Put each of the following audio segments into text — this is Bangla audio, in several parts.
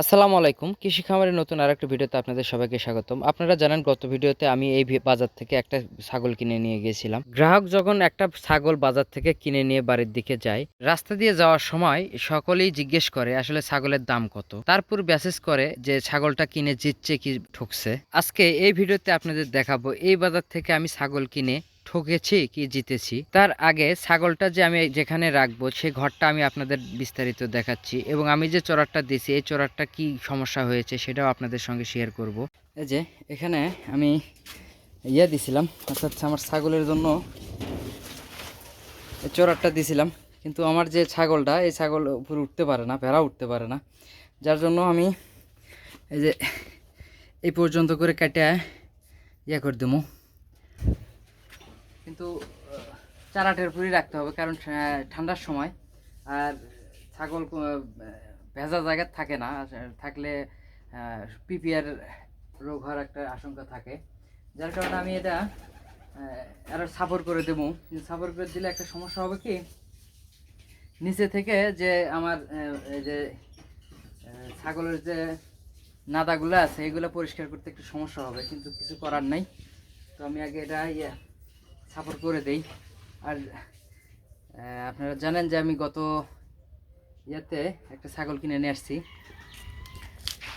আসসালামু আলাইকুম। কৃষি খামারের নতুন আরেকটা ভিডিওতে আপনাদের সবাইকে স্বাগতম। আপনারা জানেন, গত ভিডিওতে আমি এই বাজার থেকে একটা ছাগল কিনে নিয়ে গিয়েছিলাম। গ্রাহক যখন একটা ছাগল বাজার থেকে কিনে নিয়ে বাড়ির দিকে যায়, রাস্তা দিয়ে যাওয়ার সময় সকলেই জিজ্ঞেস করে, আসলে ছাগলের দাম কত? তারপর ব্যাসেস করে যে, ছাগলটা কিনে জিতছে কি ঠকছে? আজকে এই ভিডিওতে আপনাদের দেখাবো, এই বাজার থেকে আমি ছাগল কিনে ঠকেছি কি জিতেছি, তার আগে ছাগলটা যে আমি যেখানে রাখব সেই ঘরটা আমি আপনাদের বিস্তারিত দেখাচ্ছি এবং আমি যে চড়ারটা দিয়েছি, এই চড়ারটা কি সমস্যা হয়েছে সেটাও আপনাদের সঙ্গে শেয়ার করব। এই যে, এখানে আমি ইয়ে দিছিলাম, অর্থাৎ আমার ছাগলের জন্য এই চড়ারটা দিছিলাম। কিন্তু আমার যে ছাগলটা, এই ছাগল উপরে উঠতে পারে না ভেড়া উঠতে পারে না। যার জন্য আমি এই যে, এই পর্যন্ত করে কেটে ইয়ে করে দেবো কিন্তু চারাটের উপরই রাখতে হবে কারণ ঠান্ডার সময় আর ছাগল ভেজা জায়গায় থাকে না। থাকলে পিপিআর রোগ হওয়ার একটা আশঙ্কা থাকে। যার কারণে আমি এটা আহ, আরও সাপোর করে দেবো। কিন্তু সাপোর করে দিলে একটা সমস্যা হবে কি? নিচে থেকে যে আমার এই যে ছাগলের যে নাদাগুলো আছে এগুলো পরিষ্কার করতে একটু সমস্যা হবে কিন্তু কিছু করার নাই। তো আমি আগে এটা ইয়ে সাপোর্ট করে দেই। আর আপনারা জানেন যে আমি গত ইয়েতে একটা ছাগল কিনে নিয়ে আসছি।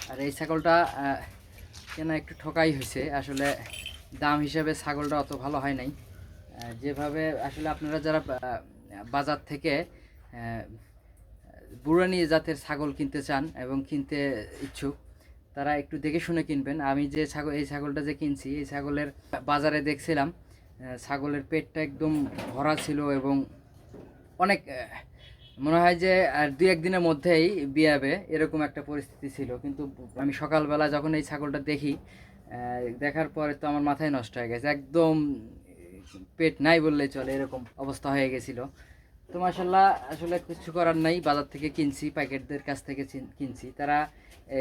আর এই ছাগলটা কেনা একটু ঠকাই হয়েছে, আসলে দাম হিসাবে ছাগলটা অত ভালো হয় নাই। যেভাবে আসলে আপনারা যারা বাজার থেকে বুড়ানি জাতের ছাগল কিনতে চান এবং কিনতে ইচ্ছুক, তারা একটু দেখে শুনে কিনবেন। আমি যে ছাগল, এই ছাগলটা যে কিনছি, এই ছাগলের বাজারে দেখছিলাম ছাগলের পেটটা একদম ভরা ছিল এবং অনেক মনে হয় যে, আর দুই একদিনের মধ্যেই বিয়াবে, এরকম একটা পরিস্থিতি ছিল। কিন্তু আমি সকালবেলা যখন এই ছাগলটা দেখি দেখার পরে তো আমার মাথায় নষ্ট হয়ে গেছে। একদম পেট নাই বললেই চলে, এরকম অবস্থা হয়ে গেছিল। তো মাসাল্লাহ আসলে কিছু করার নাই। বাজার থেকে কিনছি, প্যাকেটদের কাছ থেকে কিনছি। তারা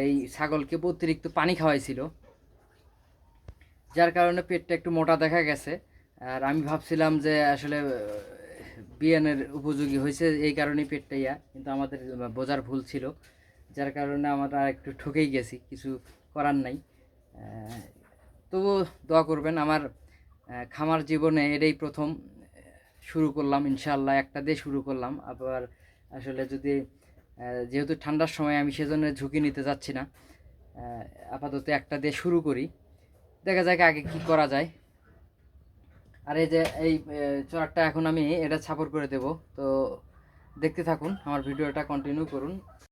এই ছাগলকে অতিরিক্ত পানি খাওয়াইছিল। যার কারণে পেটটা একটু মোটা দেখা গেছে। আর আমি ভাবছিলাম যে আসলে বিয়ানের উপযোগী হয়েছে এই কারণেই পেটটা ইয়া, কিন্তু আমাদের বোঝার ভুল ছিল, যার কারণে আমরা একটু ঠকেই গেছি, কিছু করার নাই। তবু দোয়া করবেন, আমার খামার জীবনে এটাই প্রথম শুরু করলাম ইনশাল্লাহ একটা দিয়ে শুরু করলাম। আবার আসলে যদি যেহেতু ঠান্ডার সময় আমি সেজন্য ঝুঁকি নিতে যাচ্ছি না আপাতত একটা দিয়ে শুরু করি। দেখা যাক আগে কি করা যায়। আর এই যে এই চড়ারটা এখন আমি এটা ছাপর করে দেব। তো দেখতে থাকুন, আমার ভিডিওটা কন্টিনিউ করুন।